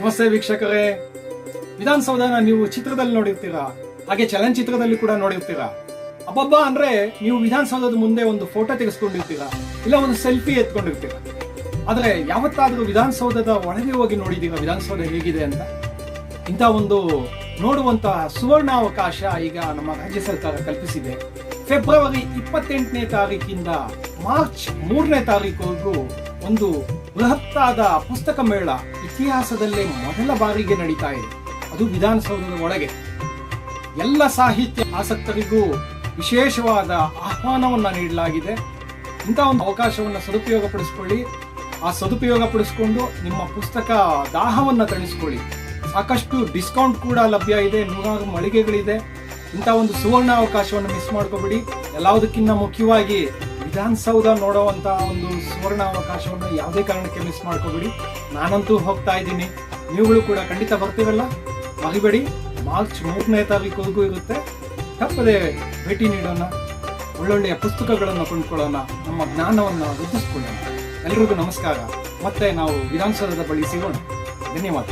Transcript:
ನಮಸ್ತೆ ವೀಕ್ಷಕರೇ. ವಿಧಾನಸೌಧನ ನೀವು ಚಿತ್ರದಲ್ಲಿ ನೋಡಿರ್ತೀರಾ? ಹಾಗೆ ಚಲನಚಿತ್ರದಲ್ಲಿ ಕೂಡ ನೋಡಿರ್ತೀರಾ? ಅಬ್ಬಬ್ಬ, ಅಂದ್ರೆ ನೀವು ವಿಧಾನಸೌಧದ ಮುಂದೆ ಒಂದು ಫೋಟೋ ತೆಗೆಸ್ಕೊಂಡಿರ್ತೀರಾ? ಇಲ್ಲ ಒಂದು ಸೆಲ್ಫಿ ಎತ್ಕೊಂಡಿರ್ತೀರಾ? ಆದ್ರೆ ಯಾವತ್ತಾದ್ರೂ ವಿಧಾನಸೌಧದ ಒಳಗೆ ಹೋಗಿ ನೋಡಿದೀರಾ ವಿಧಾನಸೌಧ ಹೇಗಿದೆ ಅಂತ? ಇಂಥ ಒಂದು ನೋಡುವಂತಹ ಸುವರ್ಣಾವಕಾಶ ಈಗ ನಮ್ಮ ರಾಜ್ಯ ಸರ್ಕಾರ ಕಲ್ಪಿಸಿದೆ. ಫೆಬ್ರವರಿ ಇಪ್ಪತ್ತೆಂಟನೇ ತಾರೀಕಿಂದ ಮಾರ್ಚ್ ಮೂರನೇ ತಾರೀಕುವರೆಗೂ ಒಂದು ಬೃಹತ್ತಾದ ಪುಸ್ತಕ ಮೇಳ ಇತಿಹಾಸದಲ್ಲೇ ಮೊದಲ ಬಾರಿಗೆ ನಡೀತಾ ಇದೆ. ಅದು ವಿಧಾನಸೌಧದ ಒಳಗೆ. ಎಲ್ಲ ಸಾಹಿತ್ಯ ಆಸಕ್ತರಿಗೂ ವಿಶೇಷವಾದ ಆಹ್ವಾನವನ್ನು ನೀಡಲಾಗಿದೆ. ಇಂಥ ಒಂದು ಅವಕಾಶವನ್ನು ಸದುಪಯೋಗ ಪಡಿಸ್ಕೊಳ್ಳಿ ಆ ಸದುಪಯೋಗ ಪಡಿಸ್ಕೊಂಡು ನಿಮ್ಮ ಪುಸ್ತಕ ದಾಹವನ್ನು ತಣಿಸ್ಕೊಳ್ಳಿ. ಸಾಕಷ್ಟು ಡಿಸ್ಕೌಂಟ್ ಕೂಡ ಲಭ್ಯ ಇದೆ. ನೂರಾರು ಮಳಿಗೆಗಳಿದೆ. ಇಂಥ ಒಂದು ಸುವರ್ಣ ಅವಕಾಶವನ್ನು ಮಿಸ್ ಮಾಡ್ಕೋಬೇಡಿ. ಎಲ್ಲದಕ್ಕಿಂತ ಮುಖ್ಯವಾಗಿ ವಿಧಾನಸೌಧ ನೋಡುವಂತ ಒಂದು ಸುವರ್ಣ ಅವಕಾಶವನ್ನು ಯಾವುದೇ ಕಾರಣಕ್ಕೆ ಮಿಸ್ ಮಾಡ್ಕೋಬೇಡಿ. ನಾನಂತೂ ಹೋಗ್ತಾ ಇದ್ದೀನಿ. ನೀವುಗಳು ಕೂಡ ಖಂಡಿತ ಬರ್ತೀವಲ್ಲ ಮರಿಬೇಡಿ. ಮಾರ್ಚ್ ಮೂರನೇ ತಾರೀಕುವರೆಗೂ ಇರುತ್ತೆ. ತಪ್ಪದೆ ಭೇಟಿ ನೀಡೋಣ. ಒಳ್ಳೊಳ್ಳೆಯ ಪುಸ್ತಕಗಳನ್ನು ಕೊಂಡ್ಕೊಳ್ಳೋಣ. ನಮ್ಮ ಜ್ಞಾನವನ್ನು ವೃದ್ಧಿಸ್ಕೊಳ್ಳೋಣ. ಎಲ್ರಿಗೂ ನಮಸ್ಕಾರ. ಮತ್ತೆ ನಾವು ವಿಧಾನಸೌಧದ ಬಳಿ ಸಿಗೋಣ. ಧನ್ಯವಾದ.